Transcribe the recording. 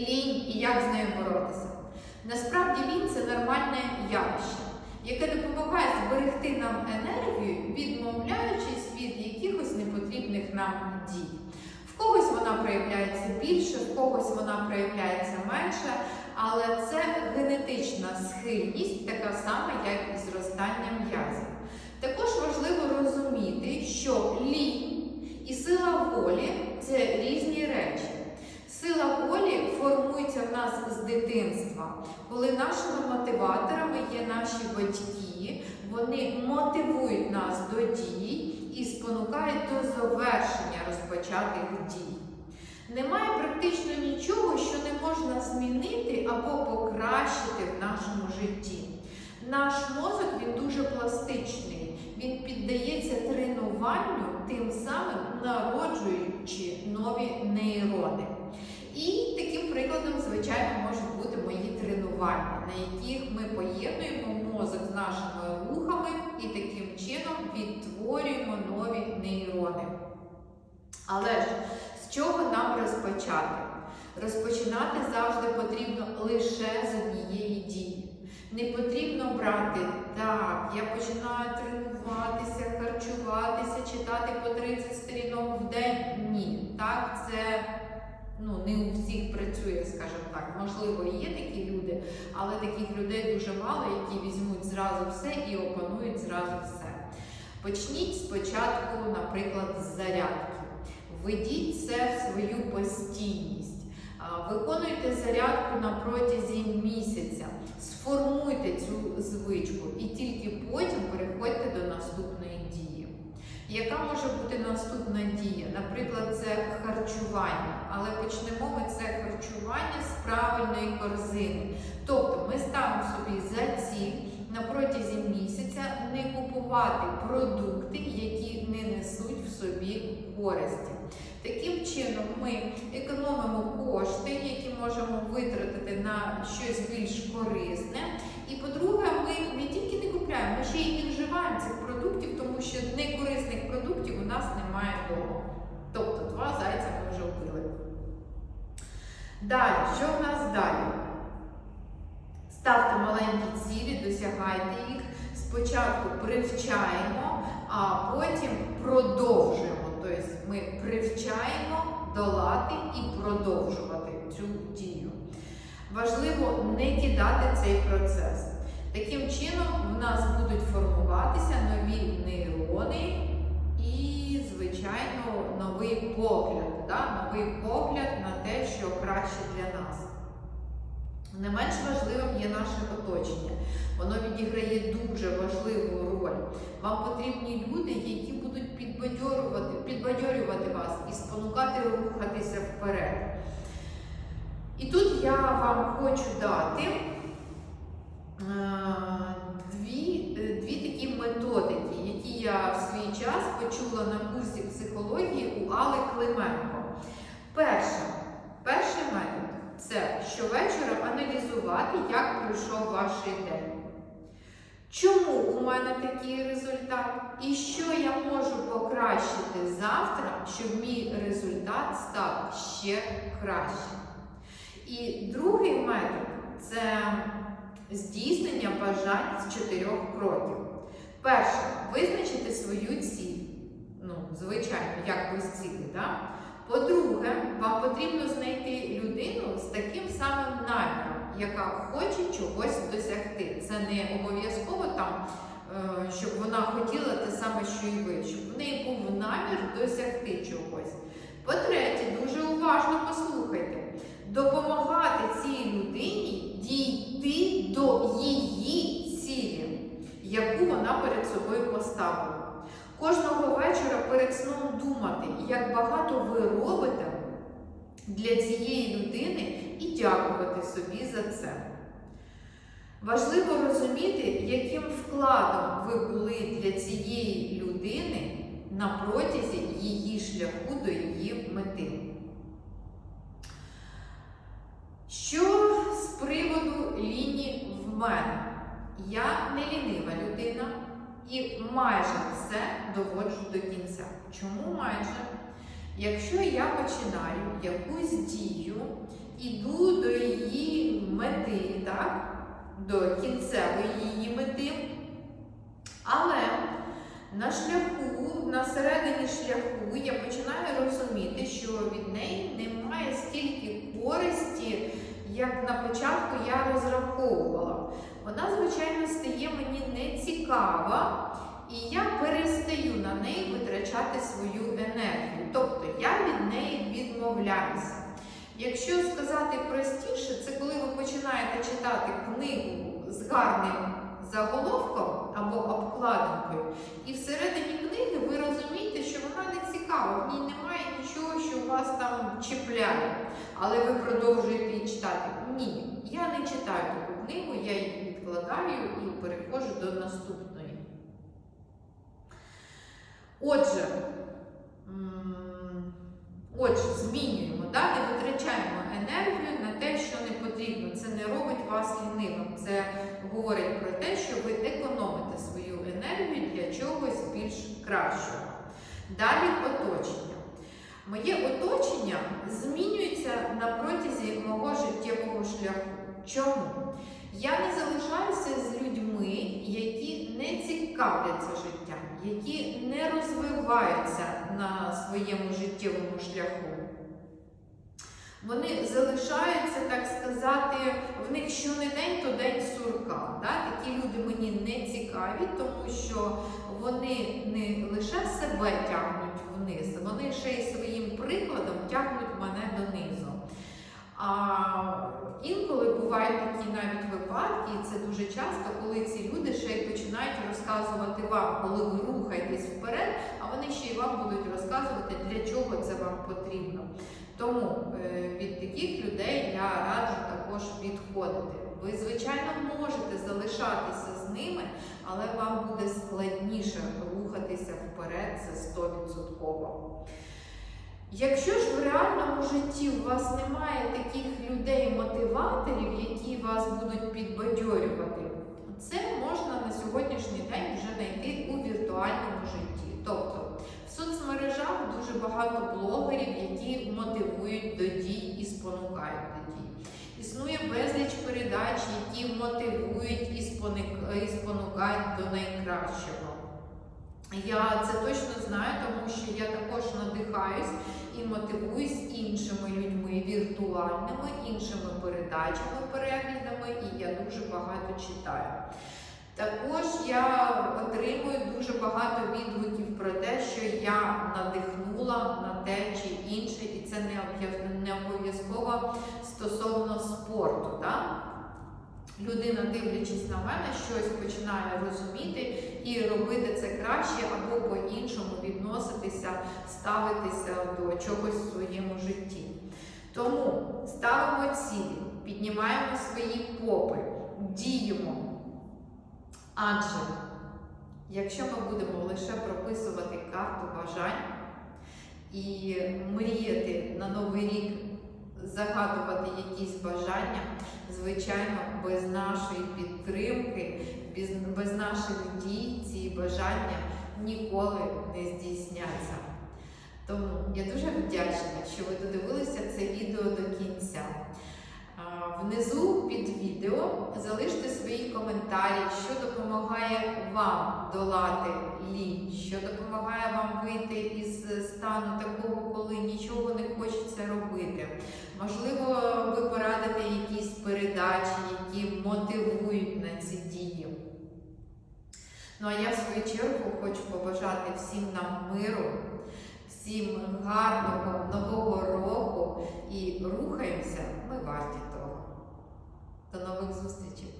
Лінь і як з нею боротися. Насправді лінь це нормальне явище, яке допомагає зберегти нам енергію, відмовляючись від якихось непотрібних нам дій. В когось вона проявляється більше, в когось вона проявляється менше, але це генетична схильність, така сама, як і зростання м'язів. Також важливо розуміти, що лінь і сила волі це різні речі. Сила волі формується в нас з дитинства, коли нашими мотиваторами є наші батьки, вони мотивують нас до дій і спонукають до завершення розпочатих дій. Немає практично нічого, що не можна змінити або покращити в нашому житті. Наш мозок він дуже пластичний, він піддається тренуванню, тим самим народжуючи нові прикладом, звичайно, можуть бути мої тренування, на яких ми поєднуємо мозок з нашими рухами і таким чином відтворюємо нові нейрони. Але ж з чого нам розпочати? Розпочинати завжди потрібно лише з однієї дії. Не потрібно брати так, я починаю тренуватися, харчуватися, читати по 30 сторінок в день. Ні, так це ну, не у всіх працює, скажімо так. Можливо, є такі люди, але таких людей дуже мало, які візьмуть зразу все і опанують зразу все. Почніть спочатку, наприклад, з зарядки. Введіть це в свою постійність. Виконуйте зарядку на протязі місяця, сформуйте цю звичку і тільки потім переходьте до наступної дії. Яка може бути наступна дія? Наприклад, це харчування, але почнемо ми це харчування з правильної корзини. Тобто ми ставимо собі за ціль на протязі місяця не купувати продукти, які не несуть в собі користі. Таким чином ми економимо кошти, які можемо витратити на щось більш корисне. І по-друге, ми не тільки не купляємо, ми ще й не вживаємо цих продуктів, тому що у нас немає вдома. Тобто два зайця ми вже вбили. Далі, що в нас далі? Ставте маленькі цілі, досягайте їх. Спочатку привчаємо, а потім продовжуємо. Тобто ми привчаємо долати і продовжувати цю дію. Важливо не кидати цей процес. Таким чином, в нас будуть формуватися нові нейрони і, звичайно, новий погляд. Да? Новий погляд на те, що краще для нас. Не менш важливим є наше оточення. Воно відіграє дуже важливу роль. Вам потрібні люди, які будуть підбадьорювати, підбадьорювати вас і спонукати рухатися вперед. І тут я вам хочу дати е, дві, е, дві такі методики, я в свій час почула на курсі психології у Али Клименко. Перше, перший метод це щовечора аналізувати, як пройшов ваш день. Чому у мене такий результат? І що я можу покращити завтра, щоб мій результат став ще кращим? І другий метод це здійснення бажань з чотирьох кроків. Перше, визначити свою ціль. Ну, звичайно, як без цілі, так? По-друге, вам потрібно знайти людину з таким самим наміром, яка хоче чогось досягти. Це не обов'язково там, е, щоб вона хотіла те саме, що і ви, щоб в неї був намір досягти чогось. По-третє, дуже уважно послухайте, допомагати цій людині дійти до її яку вона перед собою поставила. Кожного вечора перед сном думати, як багато ви робите для цієї людини і дякувати собі за це. Важливо розуміти, яким вкладом ви були для цієї людини на протязі її шляху до її мети. Що з приводу лінії в мене? Я не лінива людина і майже все доводжу до кінця. Чому майже? Якщо я починаю якусь дію, іду так, до кінцевої її мети. Але на шляху, на середині шляху я починаю розуміти, що від неї немає стільки користі, як на початку. Вона, звичайно, стає мені нецікава, і я перестаю на неї витрачати свою енергію. Тобто я від неї відмовляюся. Якщо сказати простіше, це коли ви починаєте читати книгу з гарним заголовком або обкладинкою, і всередині книги ви розумієте, що вона не цікава, в ній немає нічого, що вас там чіпляє, але ви продовжуєте її читати. Ні, я не читаю таку книгу, я її відкладаю і переходжу до наступної. Отже, отже, змінюємо, да? не витрачаємо енергію на те, що не потрібно. Це не робить вас лінивим. Це говорить про те, що ви економите свою енергію для чогось більш кращого. Далі оточення. Моє оточення змінюється на протязі мого життєвого шляху. Чому? Я не залишаюся з людьми, які не цікавляться життям, які не розвиваються на своєму життєвому шляху. Вони залишаються, так сказати, в них що то день сурка. Да? Такі люди мені не цікаві, тому що вони не лише себе тягнуть вниз, вони ще й своїм прикладом тягнуть мене донизу. А інколи бувають такі навіть випадки, і це дуже часто, коли ці люди ще й починають розказувати вам, коли ви рухаєтесь вперед, а вони ще й вам будуть розказувати, для чого це вам потрібно. Тому е, від таких людей я раджу також відходити. Ви, звичайно, можете залишатися з ними, але вам буде складніше рухатися вперед, це 100%. Якщо ж в реальному житті у вас немає таких людей-мотиваторів, які вас будуть підбадьорювати, це можна на сьогоднішній день вже знайти у віртуальному житті. Тобто в соцмережах дуже багато блогерів, які мотивують до дій і спонукають до дій. Існує безліч передач, які мотивують і спонукають до найкращого. Я це точно знаю, тому що я також надихаюсь і мотивуюсь іншими людьми віртуальними, іншими передачами, переглядами, і я дуже багато читаю. Також я отримую дуже багато відгуків про те, що я надихнула на те чи інше, і це не обов'язково стосовно спорту. Да? Людина, дивлячись на мене, щось починає розуміти і робити це краще або по-іншому відноситися, ставитися до чогось в своєму житті. Тому ставимо цілі, піднімаємо свої попи, діємо. Адже якщо ми будемо лише прописувати карту бажань і мріяти на новий рік, загадувати якісь бажання, звичайно, без нашої підтримки, без, без наших дій ці бажання ніколи не здійсняться. Тому я дуже вдячна, що ви додивилися це відео до кінця. Внизу під відео залиште свої коментарі, що допомагає вам долати лінь, що допомагає вам вийти із стану такого, коли нічого не хочеться робити. Можливо, ви порадите якісь передачі, які мотивують на ці дії. Ну а я в свою чергу хочу побажати всім нам миру, всім гарного нового року і рухаємося, ми варті того. До нових зустрічей!